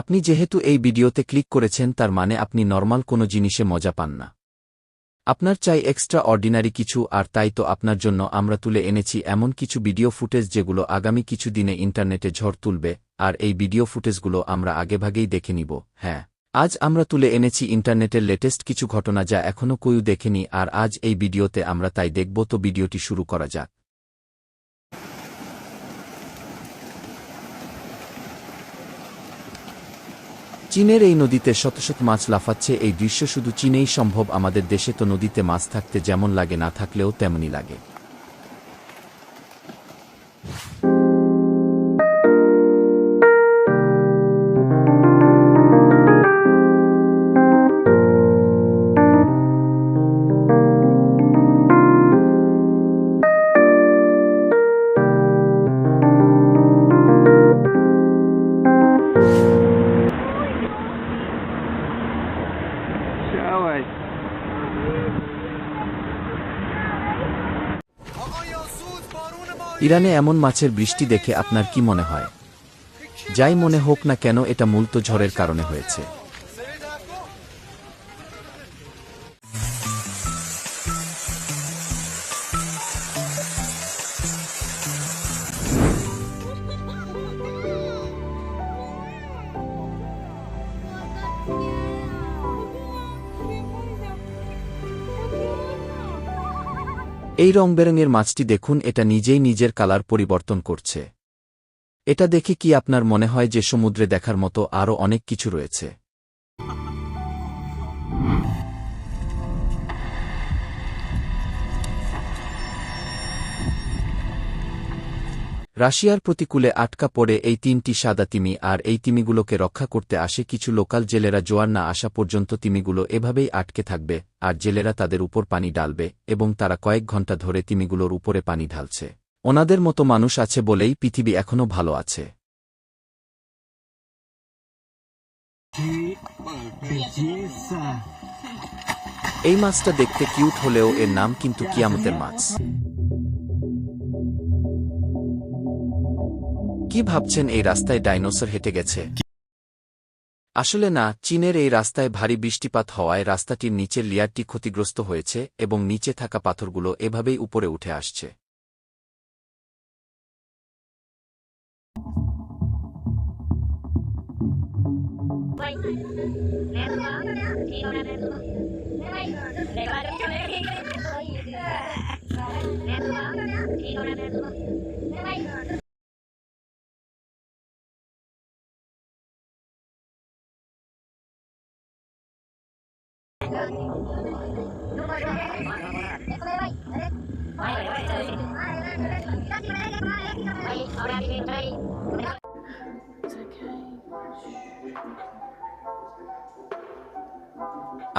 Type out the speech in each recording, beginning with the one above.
আপনি যেহেতু এই ভিডিওতে ক্লিক করেছেন তার মানে আপনি নর্মাল কোনো জিনিসে মজা পান না। আপনার চাই এক্সট্রা অর্ডিনারি কিছু, আর তাই তো আপনার জন্য আমরা তুলে এনেছি এমন কিছু ভিডিও ফুটেজ যেগুলো আগামী কিছু দিনে ইন্টারনেটে ঝড় তুলবে, আর এই ভিডিও ফুটেজগুলো আমরা আগেভাগেই দেখে নিব হ্যাঁ। আজ আমরা তুলে এনেছি ইন্টারনেটের লেটেস্ট কিছু ঘটনা যা এখনও কেউ দেখেনি, আর আজ এই ভিডিওতে আমরা তাই দেখব, তো ভিডিওটি শুরু করা যাক। চীনের এই নদীতে শত শত মাছ লাফাচ্ছে। এই দৃশ্য শুধু চীনেই সম্ভব, আমাদের দেশে তো নদীতে মাছ থাকতে যেমন লাগে না থাকলেও তেমনই লাগে। ইরানে এমন মাছের বৃষ্টি দেখে আপনার কি মনে হয়? যাই মনে হোক না কেন, এটা মূলত ঝড়ের কারণে হয়েছে। এই রং বেরঙের মাছটি দেখুন, এটা নিজেই নিজের কালার পরিবর্তন করছে। এটা দেখে কি আপনার মনে হয় যে সমুদ্রে দেখার মতো আরও অনেক কিছু রয়েছে? রাশিয়ার প্রতিকূলে আটকা পড়ে এই তিনটি সাদা তিমি আর এই তিমিগুলোকে রক্ষা করতে আসে কিছু লোকাল জেলেরা জোয়ার না আসা পর্যন্ত তিমিগুলো এভাবেই আটকে থাকবে, আর জেলেরা তাদের উপর পানি ডালবে এবং তারা কয়েক ঘণ্টা ধরে তিমিগুলোর উপরে পানি ঢালছে। ওনাদের মতো মানুষ আছে বলেই পৃথিবী এখনও ভালো আছে। এই মাছটা দেখতে কিউট হলেও এর নাম কিন্তু কিয়ামতের মাছ। কি ভাবছেন এই রাস্তায় ডাইনোসর হেঁটে গেছে? আসলে না, চীনের এই রাস্তায় ভারী বৃষ্টিপাত হওয়ায় রাস্তাটির নিচের লেয়ারটি ক্ষতিগ্রস্ত হয়েছে এবং নিচে থাকা পাথরগুলো এভাবেই উপরে উঠে আসছে।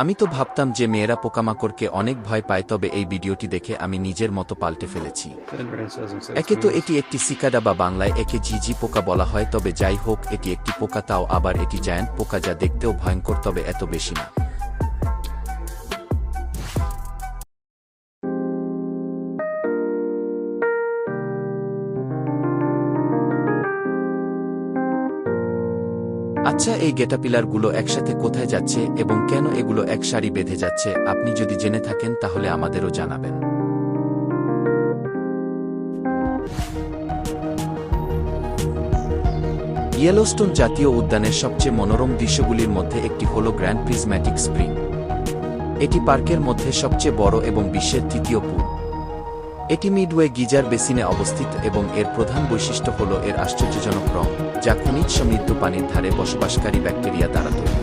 আমি তো ভাবতাম যে মেয়েরা পোকামাকড়কে অনেক ভয় পায়, তবে এই ভিডিওটি দেখে আমি নিজের মতো পাল্টে ফেলেছি। একে তো এটি একটি সিকাডা বা বাংলায় একে ঝিঝি পোকা বলা হয়, তবে যাই হোক, এটি একটি পোকা, তাও আবার এটি জায়ান্ট পোকা যা দেখতেও ভয়ঙ্কর, তবে এত বেশি না। আচ্ছা এই গেটাপিলারগুলো একসাথে কোথায় যাচ্ছে এবং কেন এগুলো এক সারি বেঁধে যাচ্ছে, আপনি যদি জেনে থাকেন তাহলে আমাদেরও জানাবেন। ইয়েলোস্টোন জাতীয় উদ্যানের সবচেয়ে মনোরম দৃশ্যগুলির মধ্যে একটি হল গ্র্যান্ড প্রিজম্যাটিক স্প্রিং এটি পার্কের মধ্যে সবচেয়ে বড় এবং বিশ্বের তৃতীয় পুল। এটি মিডওয়ে গিজার বেসিনে অবস্থিত এবং এর প্রধান বৈশিষ্ট্য হল এর আশ্চর্যজনক রং, যা খনিজ সমৃদ্ধ পানির ধারে বসবাসকারী ব্যাকটেরিয়া দ্বারা তৈরি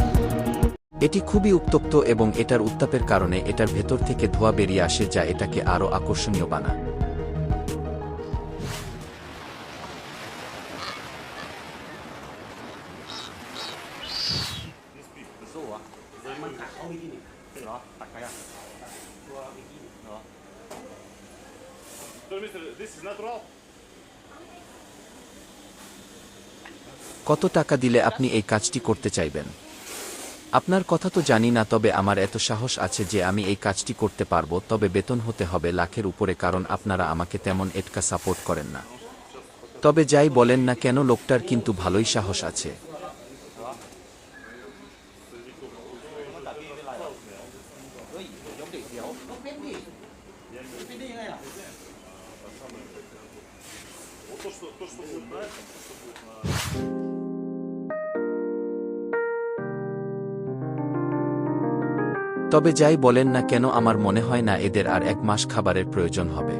এটি খুবই উত্তপ্ত এবং এটার উত্তাপের কারণে এটার ভেতর থেকে ধোঁয়া বেরিয়ে আসে যা এটাকে আরও আকর্ষণীয় বানায় natural. কত টাকা দিলে আপনি এই কাজটি করতে চাইবেন? আপনার কথা তো জানি না, তবে আমার এত সাহস আছে যে আমি এই কাজটি করতে পারব, তবে বেতন হতে হবে লাখের উপরে, কারণ আপনারা আমাকে তেমন এটকা সাপোর্ট করেন না। তবে যাই বলেন না কেন, লোকটার কিন্তু ভালোই সাহস আছে। তবে যাই বলেন না কেন আমার মনে হয় না এদের আর এক মাস খাবারের প্রয়োজন হবে।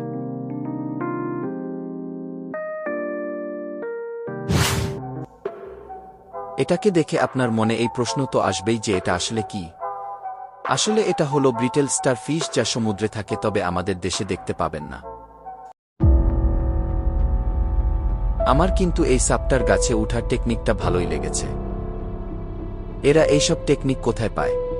এটাকে দেখে আপনার মনে এই প্রশ্ন তো আসবেই যে এটা আসলে কি। আসলে এটা হলো ব্রিটেল স্টার ফিশ যা সমুদ্রে থাকে তবে আমাদের দেশে দেখতে পাবেন না। আমার কিন্তু এই সাপটার গাছে উঠার টেকনিকটা ভালোই লেগেছে। এরা এইসব টেকনিক কোথায় পায়?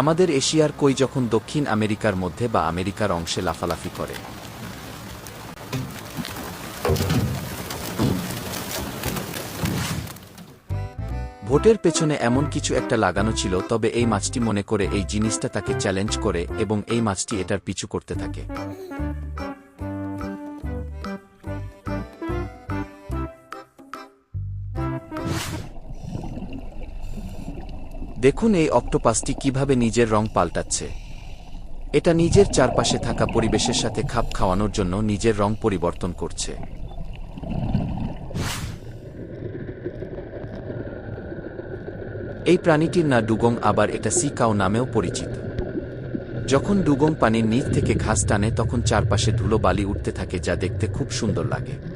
আমাদের এশিয়ার কই যখন দক্ষিণ আমেরিকার মধ্যে বা আমেরিকার অংশে লাফালাফি করে? ভোটের পেছনে এমন কিছু একটা লাগানো ছিল, তবে এই মাছটি মনে করে এই জিনিসটা তাকে চ্যালেঞ্জ করে এবং এই মাছটি এটার পিছু করতে থাকে। দেখুন এই অক্টোপাসটি কীভাবে নিজের রং পাল্টাচ্ছে। এটা নিজের চারপাশে থাকা পরিবেশের সাথে খাপ খাওয়ানোর জন্য নিজের রং পরিবর্তন করছে। এই প্রাণীটির না ডুগং, আবার এটা সিকাও নামেও পরিচিত। যখন ডুগং পানির নিচ থেকে ঘাস টানে, তখন চারপাশে ধুলো বালি উঠতে থাকে, যা দেখতে খুব সুন্দর লাগে।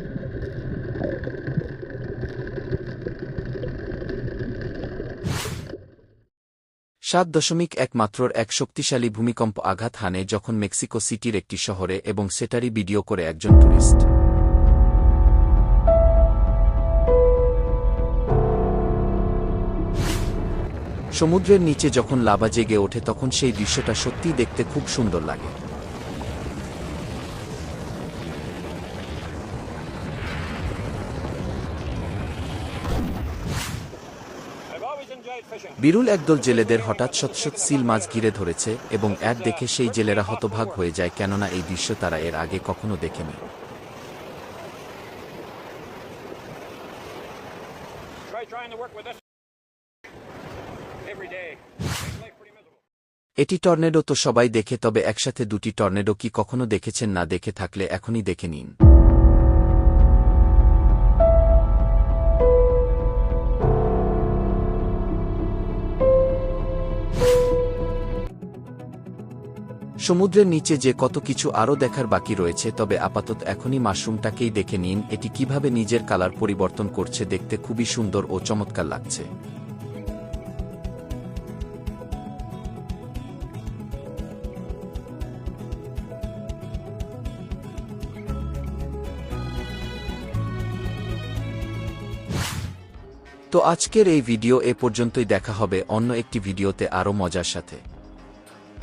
সাত দশমিক একমাত্র এক শক্তিশালী ভূমিকম্প আঘাত হানে যখন মেক্সিকো সিটির একটি শহরে এবং সেটারই ভিডিও করে একজন টুরিস্ট। সমুদ্রের নিচে যখন লাভা জেগে ওঠে তখন সেই দৃশ্যটা সত্যিই দেখতে খুব সুন্দর লাগে। বিরুল একদল জেলেদের হঠাৎ সৎসৎ সিল মাছ ঘিরে ধরেছে এবং এক দেখে সেই জেলেরা হতভাগ হয়ে যায় কেননা এই দৃশ্য তারা এর আগে কখনো দেখেনি. এটি টর্নেডো তো সবাই দেখে তবে একসাথে দুটি টর্নেডো কি কখনো দেখেছেন না দেখে থাকলে এখনই দেখে নিন সমুদ্রের নিচে যে কত কিছু আরও দেখার বাকি রয়েছে, তবে আপাতত এখনই মাশরুমটাকেই দেখে নিন, এটি কীভাবে নিজের কালার পরিবর্তন করছে দেখতে খুবই সুন্দর ও চমৎকার লাগছে। তো আজকের এই ভিডিও এ পর্যন্তই দেখা হবে অন্য একটি ভিডিওতে আরও মজার সাথে।